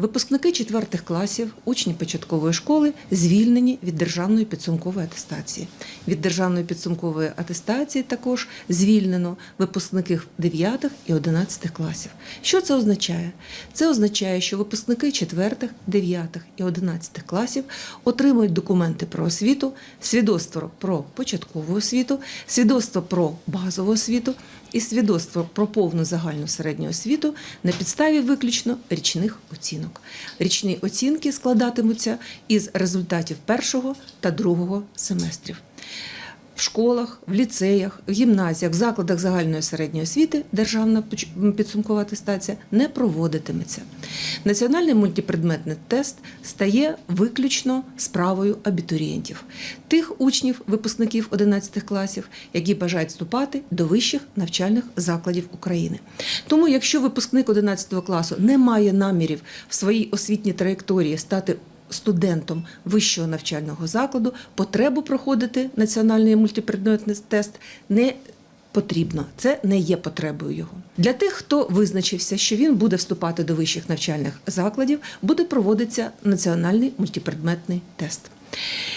Випускники четвертих класів, учні початкової школи звільнені від державної підсумкової атестації. Від державної підсумкової атестації також звільнено випускників 9 і 11 класів. Що це означає? Це означає, що випускники 4, 9 і 11 класів отримують документи про освіту, свідоцтво про початкову освіту, свідоцтво про базову освіту і свідоцтво про повну загальну середню освіту на підставі виключно річних оцінок. Річні оцінки складатимуться із результатів першого та другого семестрів. В школах, в ліцеях, в гімназіях, в закладах загальної середньої освіти державна підсумкова атестація не проводитиметься. Національний мультипредметний тест стає виключно справою абітурієнтів, тих учнів, випускників 11 класів, які бажають вступати до вищих навчальних закладів України. Тому, якщо випускник 11 класу не має намірів в своїй освітній траєкторії стати студентом вищого навчального закладу потребу проходити національний мультипредметний тест не потрібно. Це не є потребою його. Для тих, хто визначився, що він буде вступати до вищих навчальних закладів, буде проводитися національний мультипредметний тест.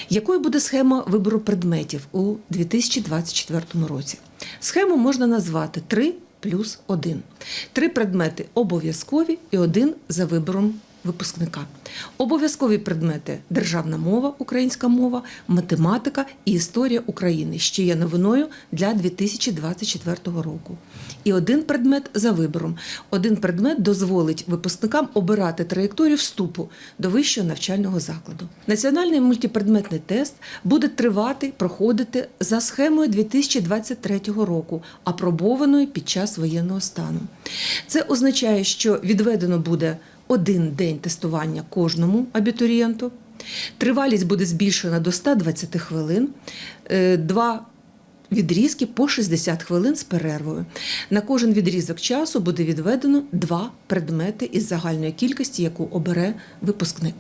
Якою буде схема вибору предметів у 2024 році? Схему можна назвати 3 плюс 1. Три предмети обов'язкові і один за вибором випускника. Обов'язкові предмети державна мова, українська мова, математика і історія України, що є новиною для 2024 року. І один предмет за вибором. Один предмет дозволить випускникам обирати траєкторію вступу до вищого навчального закладу. Національний мультипредметний тест буде тривати, проходити за схемою 2023 року, апробованою під час воєнного стану. Це означає, що відведено буде один день тестування кожному абітурієнту. Тривалість буде збільшена до 120 хвилин. Е, Два відрізки по 60 хвилин з перервою. На кожен відрізок часу буде відведено два предмети із загальної кількості, яку обере випускник.